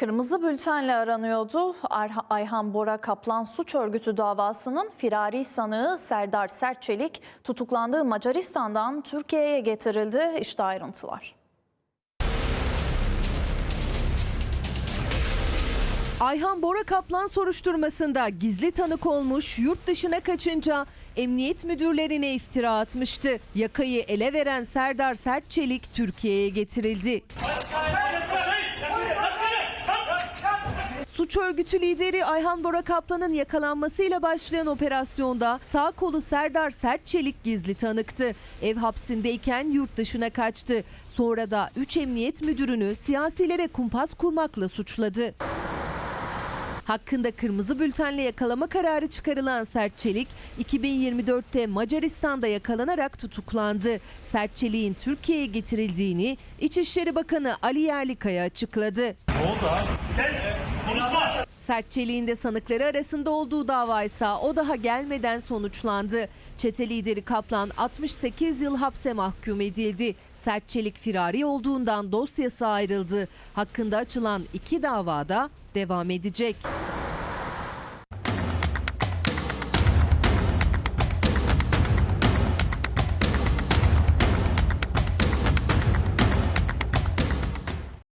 Kırmızı bültenle aranıyordu. Ayhan Bora Kaplan suç örgütü davasının firari sanığı Serdar Sertçelik tutuklandığı Macaristan'dan Türkiye'ye getirildi. İşte ayrıntılar. Ayhan Bora Kaplan soruşturmasında gizli tanık olmuş, yurt dışına kaçınca emniyet müdürlerine iftira atmıştı. Yakayı ele veren Serdar Sertçelik Türkiye'ye getirildi. Suç örgütü lideri Ayhan Bora Kaplan'ın yakalanmasıyla başlayan operasyonda sağ kolu Serdar Sertçelik gizli tanıktı. Ev hapsindeyken yurt dışına kaçtı. Sonra da 3 emniyet müdürünü siyasilere kumpas kurmakla suçladı. Hakkında kırmızı bültenle yakalama kararı çıkarılan Sertçelik 2024'te Macaristan'da yakalanarak tutuklandı. Sertçelik'in Türkiye'ye getirildiğini İçişleri Bakanı Ali Yerlikaya açıkladı. De sanıkları arasında olduğu dava ise o daha gelmeden sonuçlandı. Çete lideri Kaplan 68 yıl hapse mahkum edildi. Sertçelik firari olduğundan dosyası ayrıldı. Hakkında açılan iki davada devam edecek.